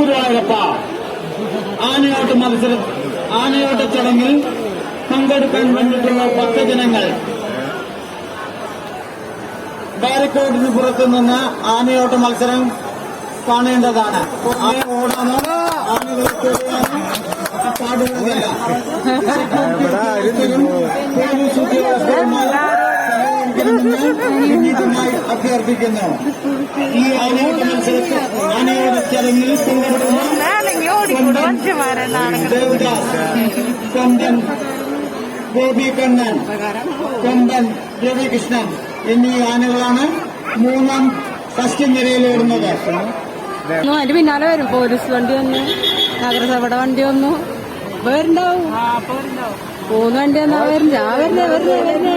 ഗുരുവായൂരപ്പ. ആനയോട്ട് മത്സര ആനയോട്ട ചടങ്ങിൽ പങ്കെടുക്കാൻ വേണ്ടിയിട്ടുള്ള ഭക്തജനങ്ങൾ. ബാരിക്കോഡിന് പുറത്തു നിന്ന് ആനയോട്ട മത്സരം കാണേണ്ടതാണ്. ആന ഓടാനോ ആനകളെ പാടുന്നതല്ല അഭ്യർത്ഥിക്കുന്നു ഈ ആനയോട്ട മത്സരത്തിൽ ആനയോട്ട ചടങ്ങിൽ പങ്കെടുക്കുന്ന ദേവദാസ് കൊമ്പൻ ഗോപി കണ്ണൻ കൊമ്പൻ രവികൃഷ്ണൻ എന്നീ ആനകളാണ് മൂന്നാം ഫസ്റ്റ് നിരയിൽ ഓടുന്നത്. അതിന്റെ പിന്നാലെ വരും. പോലീസ് വണ്ടി വന്നു നഗരസഭയുടെ വണ്ടി വന്നു. വരുണ്ടാവും മൂന്ന് വണ്ടി വന്നാ വരും ഞാൻ വരുന്നേ വരുന്നേ വരുന്നേ.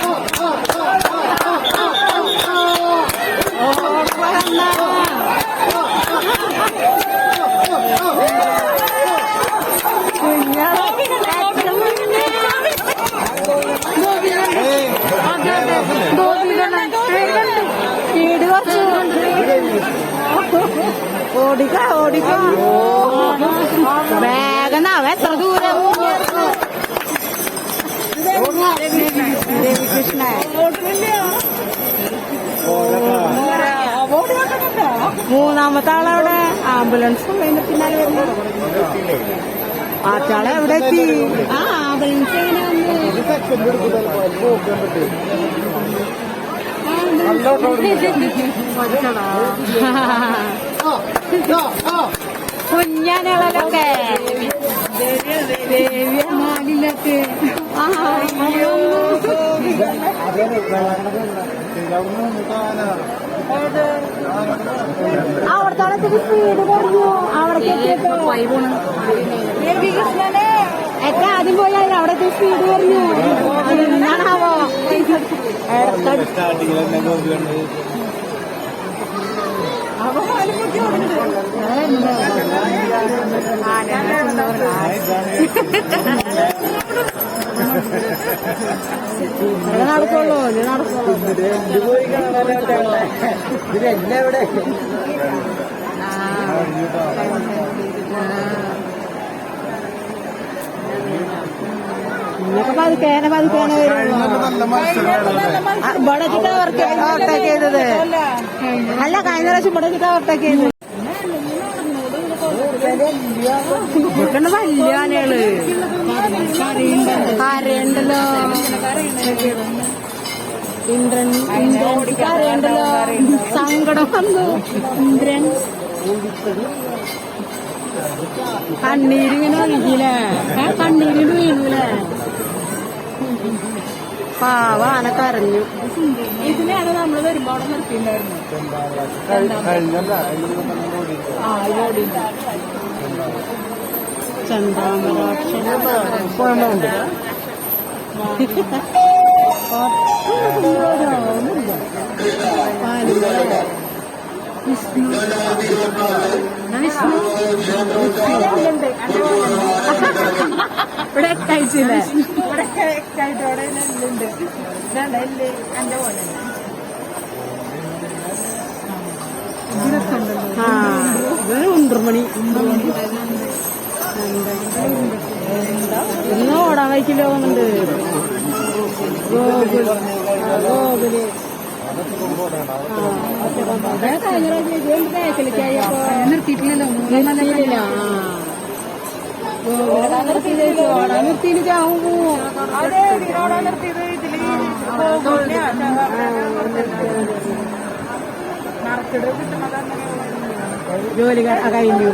ഓടിക്ക ഓടിക്ക. വേഗം അവ എത്ര ദൂരം? രവികൃഷ്ണ മൂന്നാമത്തെ ആളവിടെ ആംബുലൻസ് അതിന്റെ പിന്നാലെ വരുന്നു ആറ്റാളെ എവിടെ എത്തി? ആ ആംബുലൻസ് എങ്ങനെ വന്നു? കുഞ്ഞാനുകളൊക്കെ. ദേവിയമാലിലൊക്കെ അവിടത്തോളത്തെ സ്പീഡ് അവിടേക്ക് ദേവികൃഷ്ണനെ എത്ര ആദ്യം പോയാൽ അവിടത്തെ സ്പീഡ് കുറഞ്ഞു. എന്നാണാവോ സ്റ്റാർട്ടിങ്ങിൽ നടക്കുള്ളൂ നടക്കുള്ളൂ ഇതിലെല്ലാം എവിടെ ഇന്നൊക്കെ പതുക്കേനെ പതുക്കേനെ ഇവിടെ ചെയ്തത്. അല്ല കഴിഞ്ഞ പ്രാവശ്യം ഇവിടെ വെച്ചിട്ട് ഓവർടേക്ക് ചെയ്തത്. ഇതൊക്കെ വലിയ ആനകൾ. കരയുണ്ടല്ലോ. ഇന്ദ്രൻ ഇന്ദ്രൻ കരയുണ്ടല്ലോ. സങ്കടം വന്നു. ഇന്ദ്രൻ. കണ്ണീരിങ്ങനെ ഒഴുകിയില്ലേ കണ്ണീരിന് വീണൂലേ? പാവ ആന കരഞ്ഞു. ഇതിനെയാണ് നമ്മൾ വരുമ്പോൾ നിർത്തിണ്ടായിരുന്നു ആ ഇവിടെ ചന്താമരാക്ഷൻ വിഷ്ണു വിഷ്ണു ഇവിടെ ഉണ്ടർമണി ഇവിടെ എന്റെ പോലെ ആ ഇത് ഉണ്ടർമണി ഇന്ന് ഓടാൻ പോകുന്നുണ്ട് ഗോകുൽ. ഗോകുൽ. നിർത്തിയിട്ടില്ലല്ലോ. നിർത്തിയില്ല ഓടാൻ നിർത്തിയിട്ട് ചാവും പോവും ജോലി കഴിഞ്ഞു.